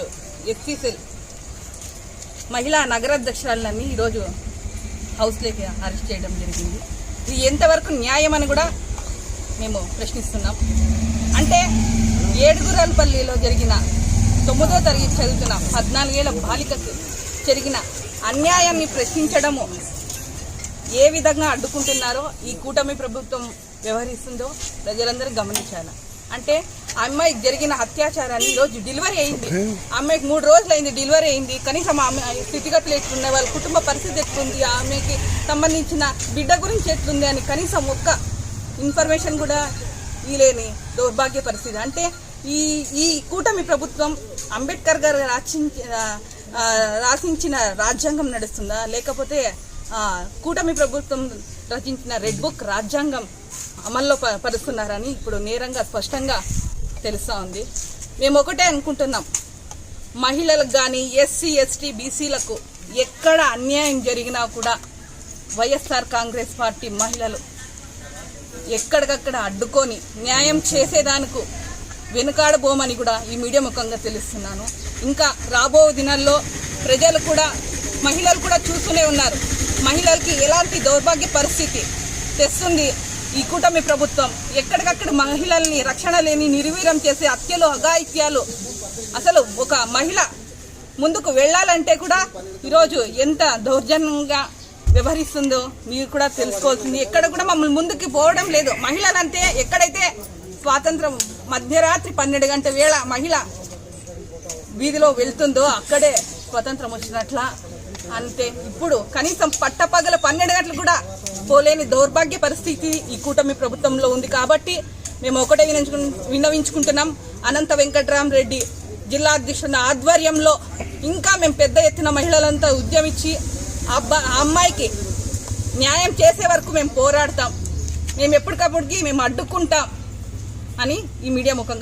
ఈరోజు ఎస్సీసెల్ మహిళా నగరాధ్యక్షురాలని ఈరోజు హౌస్లోకి అరెస్ట్ చేయడం జరిగింది. ఇది ఎంతవరకు న్యాయం అని కూడా మేము ప్రశ్నిస్తున్నాం. అంటే ఏడుగురాలపల్లిలో జరిగిన తొమ్మిదో తరగతి చదువుతున్న పద్నాలుగేళ్ళ బాలికకు జరిగిన అన్యాయాన్ని ప్రశ్నించడము ఏ విధంగా అడ్డుకుంటున్నారో ఈ కూటమి ప్రభుత్వం వ్యవహరిస్తుందో ప్రజలందరూ గమనించాలి. అంటే ఆ అమ్మాయికి జరిగిన అత్యాచారాన్ని ఈరోజు డెలివరీ అయింది. అమ్మాయికి మూడు రోజులు అయింది డెలివరీ అయింది. కనీసం ఆమె స్థితిగతులు ఎట్లున్నాయి వాళ్ళ కుటుంబ పరిస్థితి ఎట్లుంది ఆమెకి సంబంధించిన బిడ్డ గురించి ఎట్లుంది అని కనీసం ఒక్క ఇన్ఫర్మేషన్ కూడా ఇలేని దౌర్భాగ్య పరిస్థితి. అంటే ఈ ఈ కూటమి ప్రభుత్వం అంబేద్కర్ గారు రాచించి ఆ, రాసించిన రాజ్యాంగం నడుస్తుందా? లేకపోతే కూటమి ప్రభుత్వం రచించిన రెడ్ బుక్ రాజ్యాంగం అమల్లో పరుస్తున్నారని ఇప్పుడు నేరంగా స్పష్టంగా తెలుస్తూ ఉంది. మేము ఒకటే అనుకుంటున్నాం. మహిళలకు కానీ ఎస్సీ ఎస్టీ బీసీలకు ఎక్కడ అన్యాయం జరిగినా కూడా వైఎస్ఆర్ కాంగ్రెస్ పార్టీ మహిళలు ఎక్కడికక్కడ అడ్డుకొని న్యాయం చేసేదానికి వెనుకాడబోమని కూడా ఈ మీడియా ముఖంగా తెలుస్తున్నాను. ఇంకా రాబో దినాల్లో ప్రజలు కూడా మహిళలు కూడా చూస్తూనే ఉన్నారు. మహిళలకి ఎలాంటి దౌర్భాగ్య పరిస్థితి తెస్తుంది ఈ కూటమి ప్రభుత్వం ఎక్కడికక్కడ మహిళల్ని రక్షణ లేని నిర్వీరం చేసే హత్యలు అఘాయిత్యాలు. అసలు ఒక మహిళ ముందుకు వెళ్ళాలంటే కూడా ఈరోజు ఎంత దౌర్జన్యంగా వ్యవహరిస్తుందో మీరు కూడా తెలుసుకోవాల్సింది. ఎక్కడ కూడా మమ్మల్ని ముందుకు పోవడం లేదు. మహిళలంతే ఎక్కడైతే స్వాతంత్రం మధ్యరాత్రి పన్నెండు గంటల వేళ మహిళ వీధిలో వెళ్తుందో అక్కడే స్వతంత్రం వచ్చినట్ల. అంతే. ఇప్పుడు కనీసం పట్టపగల పన్నెండు గంటలు కూడా పోలేని దౌర్భాగ్య పరిస్థితి ఈ కూటమి ప్రభుత్వంలో ఉంది కాబట్టి మేము ఒకటే వినించుకు- విన్నవించుకుంటున్నాం. అనంత వెంకట్రామరెడ్డి జిల్లా అధ్యక్షుల ఆధ్వర్యంలో ఇంకా మేము పెద్ద ఎత్తున మహిళలంతా ఉద్యమించి అబ్బా- ఆ అమ్మాయికి న్యాయం చేసే వరకు మేము పోరాడతాం. మేము ఎప్పటికప్పటికి మేము అడ్డుకుంటాం అని ఈ మీడియా ముఖంగా